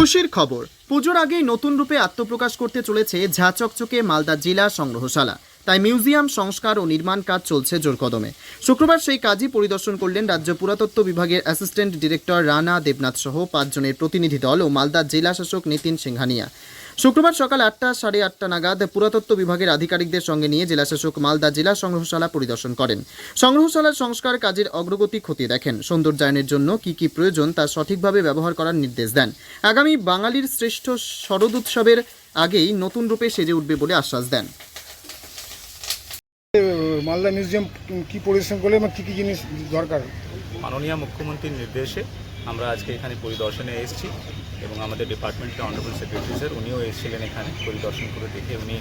খুশির খবর। পুজোর আগেই নতুন রূপে আত্মপ্রকাশ করতে চলেছে ঝাঁচকচকে মালদা জেলা সংগ্রহশালা। তাই মিউজিয়াম, সংস্কার ও নির্মাণ কাজ চলছে জোরকদমে। শুক্রবার সেই কাজই পরিদর্শন করলেন রাজ্য পুরাতত্ত্ব বিভাগের অ্যাসিস্ট্যান্ট ডিরেক্টর রানা দেবনাথ সহ পাঁচজনের প্রতিনিধি দল ও মালদা জেলা শাসক নিতিন সিংহানিয়া। শুক্রবার সকাল আটটা, সাড়ে আটটা নাগাদ পুরাতত্ত্ব বিভাগের আধিকারিকদের সঙ্গে নিয়ে জেলাশাসক মালদা জেলা সংগ্রহশালা পরিদর্শন করেন। সংগ্রহশালার সংস্কার কাজের অগ্রগতি খতিয়ে দেখেন। সৌন্দর্যায়নের জন্য কি কি প্রয়োজন তা সঠিকভাবে ব্যবহার করার নির্দেশ দেন। আগামী বাঙালির শ্রেষ্ঠ শরদ উৎসবের আগেই নতুন রূপে সেজে উঠবে বলে আশ্বাস দেন। মালদা মিউজিয়াম কি পরিদর্শন করলে এবং কী কী জিনিস দরকার? মাননীয় মুখ্যমন্ত্রীর নির্দেশে আমরা আজকে এখানে পরিদর্শনে এসেছি এবং আমাদের ডিপার্টমেন্টের অনারেবল সেক্রেটারি স্যার উনিও এসেছিলেন এখানে পরিদর্শন করে দেখে উনি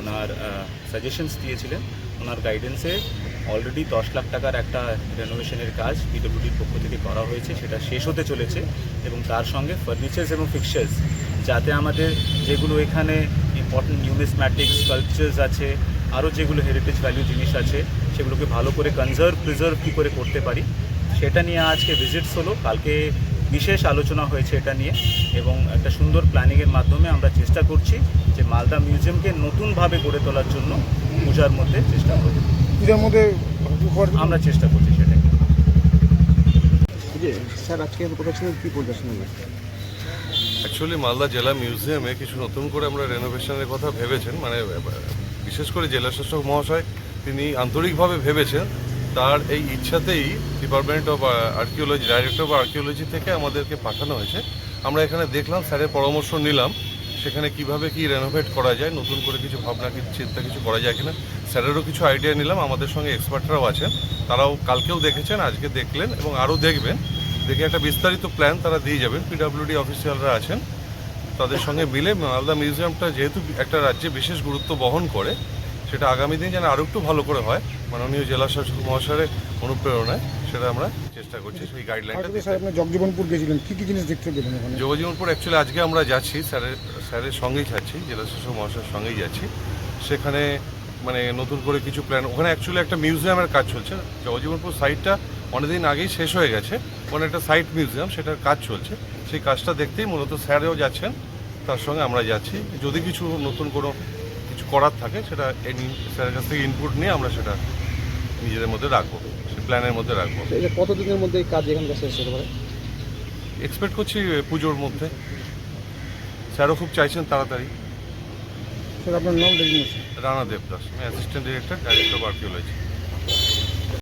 ওনার সাজেশনস দিয়েছিলেন। ওনার গাইডেন্সে অলরেডি দশ লাখ টাকার একটা রেনোভেশনের কাজ পিডব্লিউডির পক্ষ থেকে করা হয়েছে, সেটা শেষ হতে চলেছে এবং তার সঙ্গে ফার্নিচার্স এবং ফিক্সার্স যাতে আমাদের যেগুলো এখানে ইম্পর্টেন্ট নিউমিসম্যাটিক স্কাল্পচার্স আছে, আরও যেগুলো হেরিটেজ ভ্যালু জিনিস আছে, সেগুলোকে ভালো করে কনজার্ভ প্রিজার্ভ কী করে করতে পারি সেটা নিয়ে আজকে ভিজিটস হলো। কালকে বিশেষ আলোচনা হয়েছে এটা নিয়ে এবং একটা সুন্দর প্ল্যানিংয়ের মাধ্যমে আমরা চেষ্টা করছি যে মালদা মিউজিয়ামকে নতুনভাবে গড়ে তোলার জন্য পূজার মধ্যে চেষ্টা করব। পূজার মধ্যে আমরা চেষ্টা করছি সেটাই। স্যার আজকে প্রকাশনের কী পরিদর্শন অ্যাকচুয়ালি মালদা জেলা মিউজিয়ামে কিছু নতুন করে আমরা রেনোভেশনের কথা ভেবেছেন। মানে বিশেষ করে জেলা শাসক মহাশয় তিনি আন্তরিকভাবে ভেবেছেন তার এই ইচ্ছাতেই department of archaeology director of archaeology থেকে আমাদেরকে পাঠানো হয়েছে। আমরা এখানে দেখলাম, স্যারের পরামর্শ নিলাম, সেখানে কীভাবে কি রেনোভেট করা যায়, নতুন করে কিছু ভাবনা কি চিন্তা, কিছু করা যায় কিনা। স্যারেরও কিছু আইডিয়া নিলাম, আমাদের সঙ্গে এক্সপার্টরাও আছেন। তারাও কালকেও দেখেছেন, আজকে দেখলেন এবং আরও দেখবেন। দেখে একটা বিস্তারিত প্ল্যান তারা দিয়ে যাবেন। পিডাব্লিউডি অফিসিয়ালরা আছেন। তাদের সঙ্গে মিলে মালদা মিউজিয়ামটা যেহেতু একটা রাজ্যে বিশেষ গুরুত্ব বহন করে সেটা আগামী দিন যেন আরও একটু ভালো করে হয় মাননীয় জেলা শাসক মহাশয়ের অনুপ্রেরণায় সেটা আমরা চেষ্টা করছি সেই গাইডলাইনটা স্যার আপনি জগজীবনপুর গেছিলেন কী কী জিনিস দেখতে পেলেন ওখানে? যোগজীবনপুর অ্যাকচুয়ালি আজকে আমরা যাচ্ছি স্যারের স্যারের সঙ্গেই যাচ্ছি জেলা শাসক মহাশয়ের সঙ্গেই যাচ্ছি। সেখানে মানে নতুন করে কিছু প্ল্যান ওখানে অ্যাকচুয়ালি একটা মিউজিয়ামের কাজ চলছে। জগজীবনপুর সাইটটা অনেকদিন আগেই শেষ হয়ে গেছে। ওখানে একটা সাইট মিউজিয়াম সেটার কাজ চলছে। সেই কাজটা দেখতেই মূলত স্যারেও যাচ্ছেন তার সঙ্গে আমরা যাচ্ছি। যদি কিছু নতুন কোনো করার থাকে সেটা স্যারের কাছ থেকে ইনপুট নিয়ে আমরা সেটা নিজেদের মধ্যে রাখব সেই প্ল্যানের মধ্যে রাখব। কতদিনের মধ্যে এই কাজ এখানকার শেষ হতে পারে? এক্সপেক্ট করছি পুজোর মধ্যে। স্যারও খুব চাইছেন তাড়াতাড়ি। স্যার আপনার নাম রানা দেবদাস আমি assistant director director of archaeology